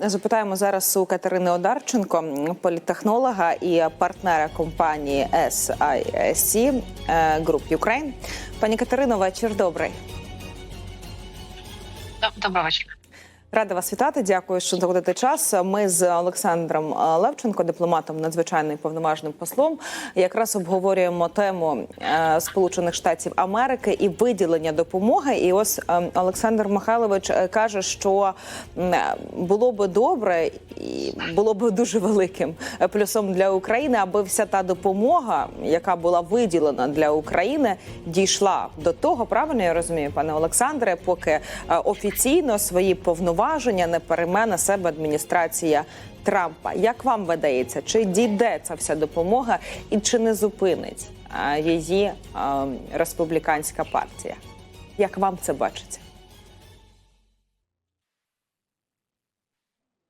запитаємо зараз у Катерини Одарченко, політехнолога і партнера компанії SISC е, Group Ukraine. Пані Катерино, вечір добрий. Доброго вечора. Рада вас вітати. Дякую, що знаходите час. Ми з Олександром е, Левченко, дипломатом, надзвичайним повноважним послом, якраз обговорюємо тему е, Сполучених Штатів Америки і виділення допомоги. І ось е, Олександр Михайлович каже, що було би добре і було б дуже великим плюсом для України, аби вся та допомога, яка була виділена для України, дійшла до того. Правильно я розумію, пане Олександре, поки офіційно свої повноваження не перейме на себе адміністрація Трампа. Як вам видається, чи дійде ця вся допомога і чи не зупинить її республіканська партія? Як вам це бачиться?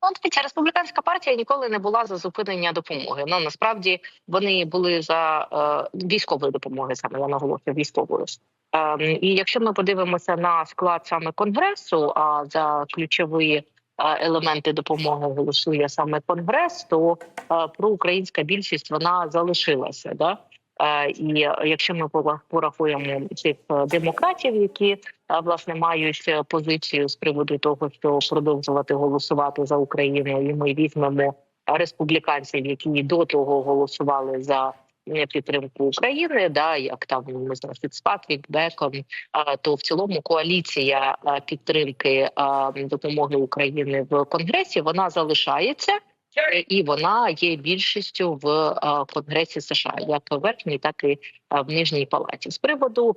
Ну, дивіться, республіканська партія ніколи не була за зупинення допомоги. Ну насправді вони були за е, військової допомоги, саме я наголошую військовою. Ем, і якщо ми подивимося на склад саме конгресу, а за ключові е, елементи допомоги голосує саме конгрес, то е, проукраїнська більшість вона залишилася. Да? Е, І якщо ми пора- порахуємо цих демократів, які власне мають позицію з приводу того, що продовжувати голосувати за Україну, і ми візьмемо республіканців, які до того голосували за підтримку України, да як там не знаю, Фіцпатрік, Бекон, а, то в цілому коаліція підтримки допомоги України в Конгресі вона залишається. Е, І вона є більшістю в Конгресі США, як в верхній, так і в нижній палаті. З приводу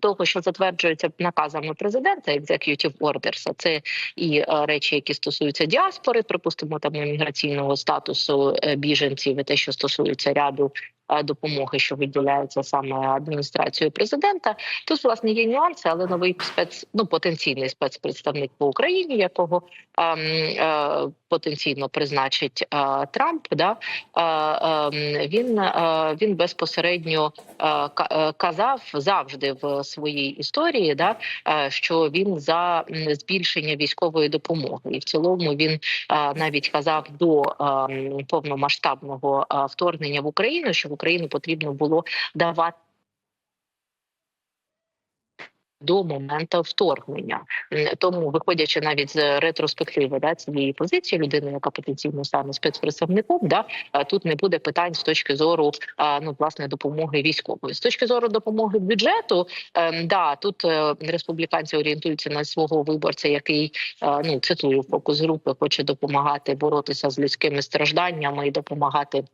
того, що затверджується наказами президента, executive orders, а це і речі, які стосуються діаспори, припустимо, там міграційного статусу е, біженців, і те, що стосується ряду допомоги, що виділяється саме адміністрацією президента. Тут власне є нюанси, але новий спец, ну потенційний спецпредставник по Україні, якого ем, е, потенційно призначить е, Трамп, да е, ем, він, е, він безпосередньо е, е, казав завжди в своїй історії, да е, що він за збільшення військової допомоги, і в цілому він е, навіть казав до ем, повномасштабного е, вторгнення в Україну, що Україну потрібно було давати. До моменту вторгнення, тому виходячи навіть з ретроспективи да, цієї позиції людини, яка потенційно стане спецпредставником, да тут не буде питань з точки зору ну власне допомоги військової. З точки зору допомоги бюджету, ем, да тут е, республіканці орієнтуються на свого виборця, який ну цитую фокус групи, хоче допомагати боротися з людськими стражданнями і допомагати.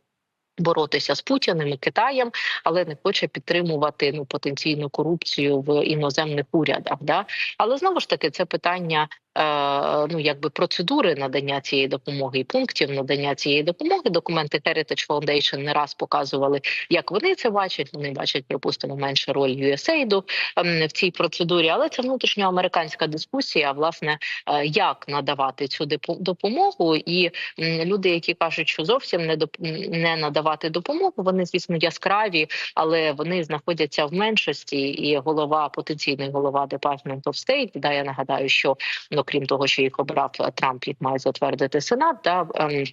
Боротися з Путіним і Китаєм, але не хоче підтримувати ну потенційну корупцію в іноземних урядах. Да? Але знову ж таки, це питання ну якби процедури надання цієї допомоги і пунктів надання цієї допомоги. Документи Heritage Foundation не раз показували, як вони це бачать. Вони бачать, припустимо, менше роль USAID ем, в цій процедурі, але це внутрішньоамериканська дискусія. Власне, е, як надавати цю допомогу, і люди, які кажуть, що зовсім не не надавати допомогу, вони звісно яскраві, але вони знаходяться в меншості. І голова, потенційний голова Department of State, да, я нагадаю, що ну крім того, що їх обрав е, Трамп, їх має затвердити Сенат. Да, ем,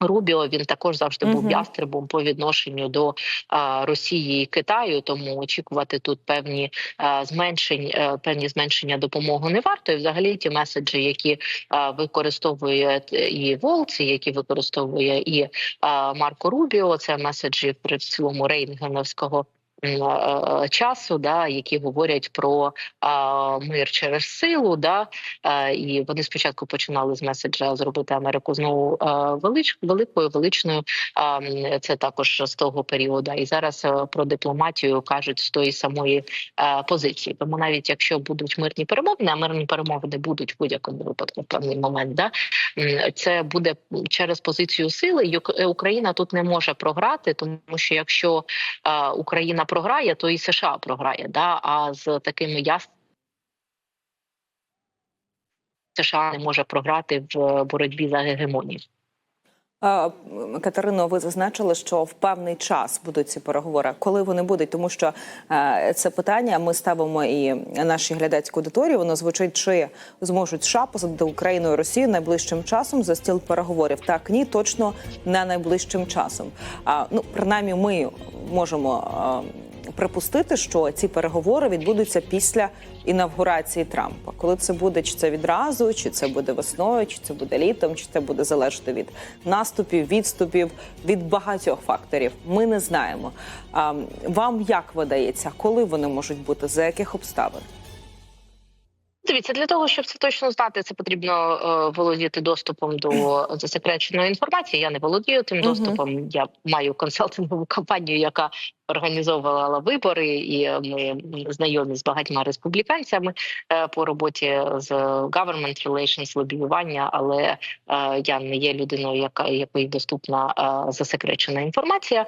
Рубіо він також завжди був Мгм. ястребом по відношенню до а, Росії і Китаю. Тому очікувати тут певні а, зменшень, е, певні зменшення допомоги не варто. І взагалі ті меседжі, які а, використовує і Волці, які використовує і а, Марко Рубіо, це меседжі при в цілому рейнгеновського. М, е, Часу, да, які говорять про а, мир через силу, да, Е, і вони спочатку починали з меседжа зробити Америку знову е, велич, великою величною. А, Це також з того періоду. І зараз е, про дипломатію кажуть з тої самої е, позиції. Тому навіть якщо будуть мирні перемовини, а мирні перемовини будуть в будь-якому випадку в певний момент, да це буде через позицію сили. Е, Україна тут не може програти, тому що якщо е, Україна програє, то і США програє. Да? А з такими ясними США не може програти в боротьбі за гегемонію. Е, Катерино, ви зазначили, що в певний час будуть ці переговори. Коли вони будуть? Тому що е, це питання ми ставимо і нашій глядацькій аудиторії. Воно звучить, чи зможуть США посадити Україну і Росію найближчим часом за стіл переговорів. Так, ні, точно не найближчим часом. А ну принаймні, ми можемо. Припустити, що ці переговори відбудуться після інавгурації Трампа. Коли це буде, чи це відразу, чи це буде весною, чи це буде літом, чи це буде залежати від наступів, відступів, від багатьох факторів. Ми не знаємо. А вам як видається, коли вони можуть бути, за яких обставин? Дивіться, для того, щоб це точно знати, це потрібно е, володіти доступом до засекреченої інформації. Я не володію тим доступом. Я маю консалтингову компанію, яка організовувала вибори, і ми знайомі з багатьма республіканцями е, по роботі з government relations, лобіювання, але е, я не є людиною, яка якої доступна е, засекречена інформація.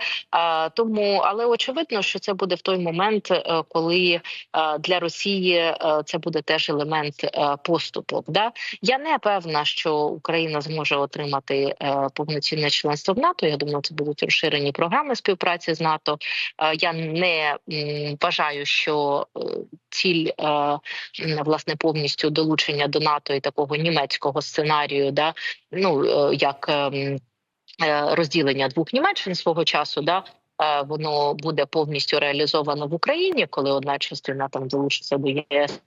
Тому, але очевидно, що це буде в той момент, коли для Росії це буде теж елемент поступок. Да? Я не певна, що Україна зможе отримати повноцінне членство в НАТО. Я думаю, це будуть розширені програми співпраці з НАТО. Е, Я не вважаю, що е, ціль е, власне повністю долучення до НАТО і такого німецького сценарію, да ну як розділення двох Німеччин свого часу, да. Воно буде повністю реалізовано в Україні, коли одна частина там долучиться до ЄС,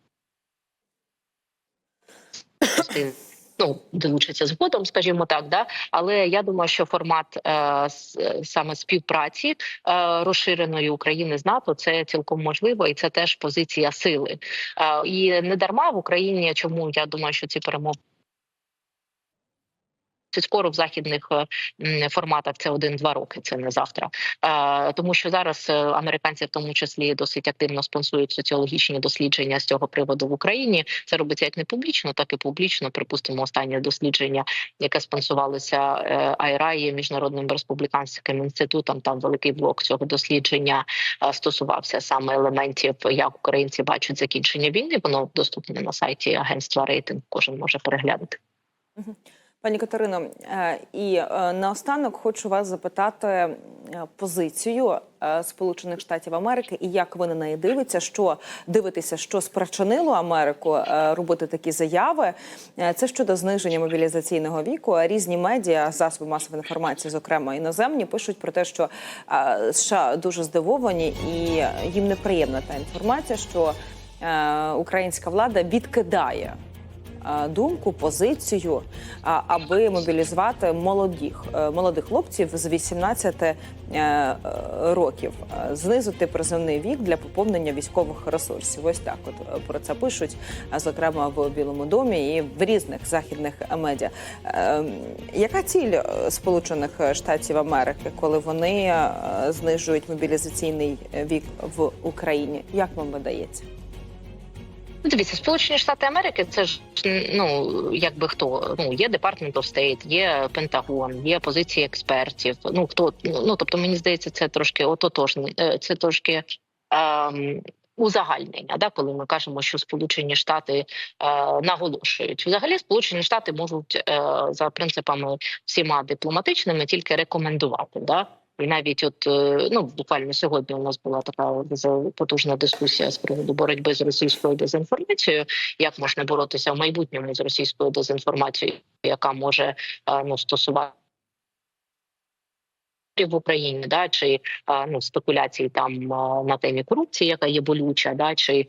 ну долучиться згодом, скажімо так, да. Але я думаю, що формат е, саме співпраці е, розширеної України з НАТО це цілком можливо, і це теж позиція сили. Е, і не дарма в Україні, чому я думаю, що ці перемоги. Це скоро в західних е, форматах це один-два роки, це не завтра. Е, тому що зараз е, американці, в тому числі, досить активно спонсують соціологічні дослідження з цього приводу в Україні. Це робиться як не публічно, так і публічно. Припустимо, останнє дослідження, яке спонсувалося IRI, міжнародним республіканським інститутом. Там великий блок цього дослідження стосувався саме елементів, як українці бачать закінчення війни. Воно доступне на сайті агентства рейтинг. Кожен може переглянути. Пані Катерино, е, і е, наостанок хочу вас запитати е, позицію Сполучених Штатів Америки і як ви на неї дивитеся, що дивитеся, що спричинило Америку робити такі заяви. Це щодо зниження мобілізаційного віку. Різні медіа, засоби масової інформації, зокрема іноземні, пишуть про те, що США дуже здивовані і їм неприємна та інформація, що українська влада відкидає думку, позицію, аби мобілізувати молодих, е, молодих хлопців з 18 е, е, років, Е, знизити призовний вік для поповнення військових ресурсів. Ось так, от е, про це пишуть, е, зокрема в Білому домі і в різних західних медіа. Е, Яка ціль е, Сполучених Штатів Америки, коли вони е, знижують мобілізаційний вік в Україні? Як вам видається? Ну, дивіться, Сполучені Штати Америки, це ж ну якби хто ну є Department of State, є Пентагон, є позиції експертів. Ну хто ну тобто мені здається, це трошки ототожне, це трошки. Ем, Узагальнення, да, коли ми кажемо, що Сполучені Штати е, наголошують, взагалі Сполучені Штати можуть е, за принципами всіма дипломатичними тільки рекомендувати. Да? І навіть от е, ну буквально сьогодні у нас була така потужна дискусія з приводу боротьби з російською дезінформацією. Як можна боротися в майбутньому з російською дезінформацією, яка може е, ну стосувати в Україні, да чи е, ну спекуляцій там на темі корупції, яка є болюча, да чи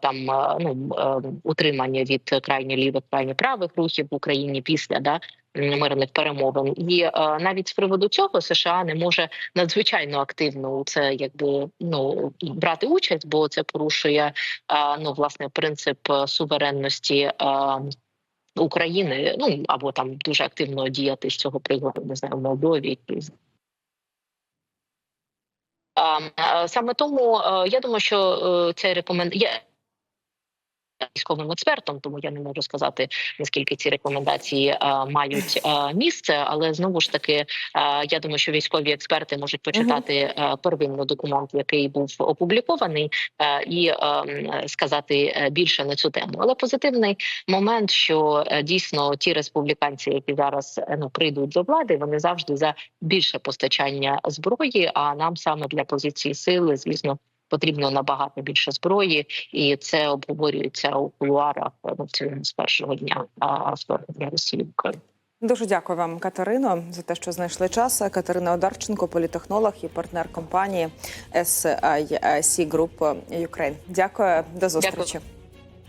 там ну утримання від крайньо лівих, крайньо правих рухів в Україні після да мирних перемовин, і е, навіть з приводу цього США не може надзвичайно активно це якби ну брати участь, бо це порушує е, ну власне принцип е, суверенності. е, України, ну або там дуже активно діяти з цього приводу, не знаю, в Молдові а, е, Саме тому е, я думаю, що е, це рекомен... я військовим експертом, тому я не можу сказати наскільки ці рекомендації е, мають е, місце. Але знову ж таки, е, я думаю, що військові експерти можуть почитати е, первинний документ, який був опублікований, е, і м, сказати більше на цю тему. Але позитивний момент, що е, дійсно ті республіканці, які зараз ну прийдуть до влади, вони завжди за більше постачання зброї. А нам саме для позиції сили, звісно. Потрібно набагато більше зброї, і це обговорюється у кулуарах е, ну, в цілому з першого дня вторгнення Росії в Україну. Дуже дякую вам, Катерино, за те, що знайшли час. Катерина Одарченко, політехнолог і партнер компанії SIC Group Ukraine. Дякую, до зустрічі. Дякую.